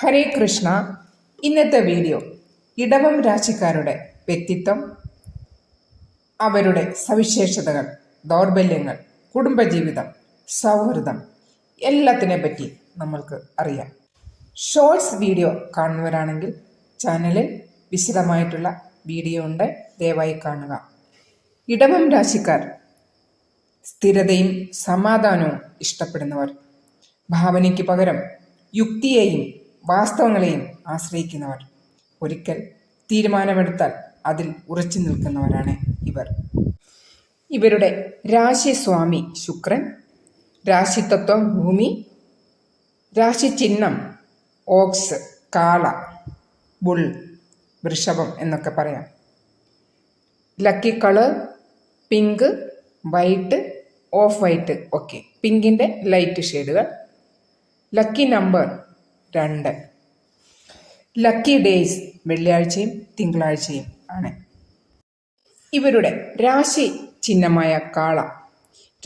ഹരേ കൃഷ്ണ. ഇന്നത്തെ വീഡിയോ ഇടവം രാശിക്കാരുടെ വ്യക്തിത്വം അവരുടെ സവിശേഷതകൾ ദൗർബല്യങ്ങൾ കുടുംബജീവിതം സൗഹൃദം എല്ലാത്തിനെ പറ്റി നമ്മൾക്ക് അറിയാം. ഷോർട്സ് വീഡിയോ കാണുന്നവരാണെങ്കിൽ ചാനലിൽ വിശദമായിട്ടുള്ള വീഡിയോ ഉണ്ട് ദയവായി കാണുക. ഇടവം രാശിക്കാർ സ്ഥിരതയും സമാധാനവും ഇഷ്ടപ്പെടുന്നവർ. ഭാവനയ്ക്ക് പകരം യുക്തിയെയും വാസ്തവങ്ങളെയും ആശ്രയിക്കുന്നവർ. ഒരിക്കൽ തീരുമാനമെടുത്താൽ അതിൽ ഉറച്ചു നിൽക്കുന്നവരാണ് ഇവർ. ഇവരുടെ രാശിസ്വാമി ശുക്രൻ രാശിതത്വം ഭൂമി രാശി ചിഹ്നം ഓക്സ് കാള ബുൾ വൃഷഭം എന്നൊക്കെ പറയാം. Lucky colour pink white off white ഒക്കെ. പിങ്കിന്റെ ലൈറ്റ് ഷെയ്ഡുകൾ. ലക്കി നമ്പർ രണ്ട് ലക്കി ഡേയ്സ് വെള്ളിയാഴ്ചയും തിങ്കളാഴ്ചയും ആണ്. ഇവരുടെ രാശി ചിഹ്നമായ കാള.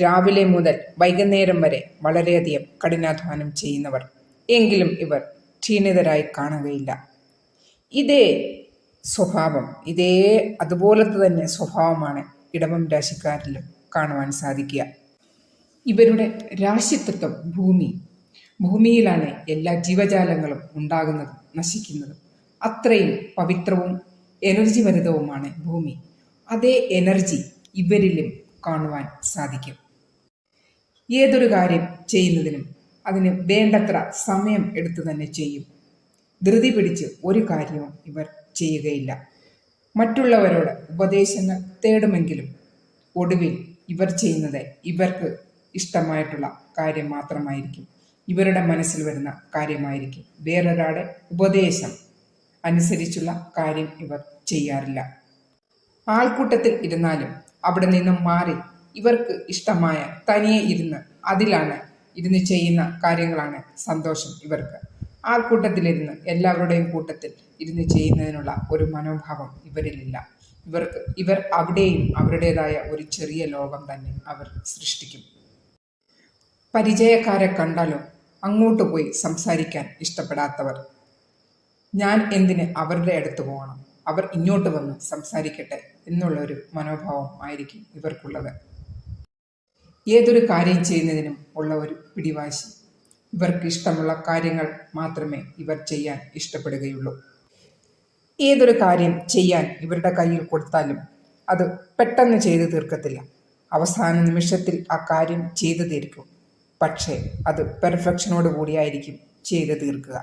രാവിലെ മുതൽ വൈകുന്നേരം വരെ വളരെയധികം കഠിനാധ്വാനം ചെയ്യുന്നവർ. എങ്കിലും ഇവർ ക്ഷീണിതരായി കാണുകയില്ല. ഇതേ സ്വഭാവം ഇതേ അതുപോലത്തെ തന്നെ സ്വഭാവമാണ് ഇടവം രാശിക്കാരിലും കാണുവാൻ സാധിക്കുക. ഇവരുടെ രാശിത്വം ഭൂമി ഭൂമിയിലാണ് എല്ലാ ജീവജാലങ്ങളും ഉണ്ടാകുന്നതും നശിക്കുന്നതും. അത്രയും പവിത്രവും എനർജി ഭരിതവുമാണ് ഭൂമി. അതേ എനർജി ഇവരിലും കാണുവാൻ സാധിക്കും. ഏതൊരു കാര്യം ചെയ്യുന്നതിനും അതിന് വേണ്ടത്ര സമയം എടുത്തു തന്നെ ചെയ്യും. ധൃതി പിടിച്ച് ഒരു കാര്യവും ഇവർ ചെയ്യുകയില്ല. മറ്റുള്ളവരോട് ഉപദേശങ്ങൾ തേടുമെങ്കിലും ഒടുവിൽ ഇവർ ചെയ്യുന്നത് ഇവർക്ക് ഇഷ്ടമായിട്ടുള്ള കാര്യം മാത്രമായിരിക്കും. ഇവരുടെ മനസ്സിൽ വരുന്ന കാര്യമായിരിക്കും. വേറൊരാളുടെ ഉപദേശം അനുസരിച്ചുള്ള കാര്യം ഇവർ ചെയ്യാറില്ല. ആൾക്കൂട്ടത്തിൽ ഇരുന്നാലും അവിടെ നിന്നും മാറി ഇവർക്ക് ഇഷ്ടമായ തനിയെ ഇരുന്ന് അതിലാണ് ഇരുന്ന് ചെയ്യുന്ന കാര്യങ്ങളാണ് സന്തോഷം ഇവർക്ക്. ആൾക്കൂട്ടത്തിലിരുന്ന് എല്ലാവരുടെയും കൂട്ടത്തിൽ ഇരുന്ന് ചെയ്യുന്നതിനുള്ള ഒരു മനോഭാവം ഇവരിലില്ല. ഇവർക്ക് ഇവർ അവിടെയും അവരുടേതായ ഒരു ചെറിയ ലോകം തന്നെ അവർ സൃഷ്ടിക്കും. പരിചയക്കാരെ കണ്ടാലോ അങ്ങോട്ട് പോയി സംസാരിക്കാൻ ഇഷ്ടപ്പെടാത്തവർ. ഞാൻ എന്തിന് അവരുടെ അടുത്ത് പോകണം? അവർ ഇങ്ങോട്ട് വന്ന് സംസാരിക്കട്ടെ എന്നുള്ളൊരു മനോഭാവം ആയിരിക്കും ഇവർക്കുള്ളത്. ഏതൊരു കാര്യം ചെയ്യുന്നതിനും ഉള്ള ഒരു പിടിവാശി. ഇവർക്ക് ഇഷ്ടമുള്ള കാര്യങ്ങൾ മാത്രമേ ഇവർ ചെയ്യാൻ ഇഷ്ടപ്പെടുകയുള്ളൂ. ഏതൊരു കാര്യം ചെയ്യാൻ ഇവരുടെ കയ്യിൽ കൊടുത്താലും അത് പെട്ടെന്ന് ചെയ്തു തീർക്കത്തില്ല. അവസാന നിമിഷത്തിൽ ആ കാര്യം ചെയ്തു തീർക്കും. പക്ഷേ അത് പെർഫെക്ഷനോട് കൂടിയായിരിക്കും ചെയ്തു തീർക്കുക.